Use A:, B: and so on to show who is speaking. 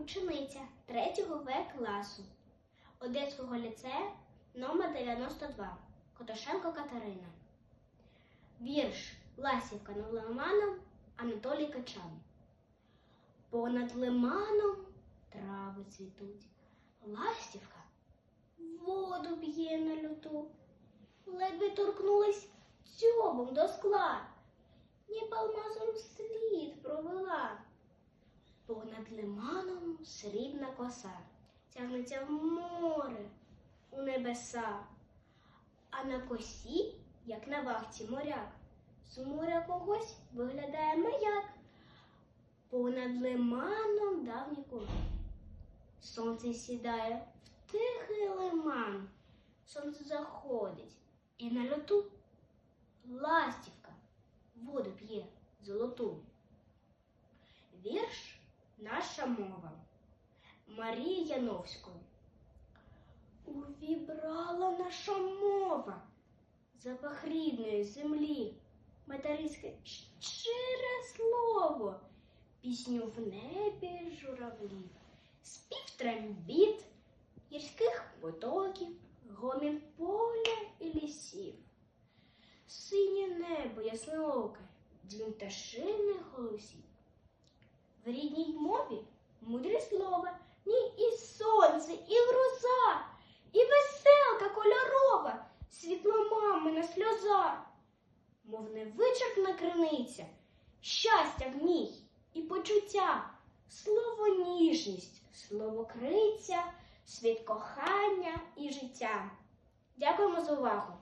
A: учениця 3 В класу. Одеського ліцею номер 92 Котошенко Катерина. Вірш Ласівка над лиманом Анатолій Качан. Понад лиманом трави цвітуть, ластівка воду б'є на люту, ледве торкнулась дзьобом до скла, ніби алмазом слід лиманом срібна коса тягнеться в море, у небеса, а на косі, як на вахті моряк, з моря когось виглядає маяк. Понад лиманом давній курок. Сонце сідає в тихий лиман. Сонце заходить і на льоту ластівка воду п'є золоту. Наша мова Марії Яновської. Увібрала наша мова запах рідної землі, материнське щире слово, пісню в небі журавлів, спів трембіт, гірських потоків, гомін поля і лісів. Синє небо яснооке, дзвін пташиних голосів. В рідній мові мудрі слова, ні і сонце, і гроза, і веселка кольорова, світло мамина сльоза, мов невичерпна криниця, щастя в ній і почуття, слово ніжність, слово криця, світ кохання і життя. Дякуємо за увагу!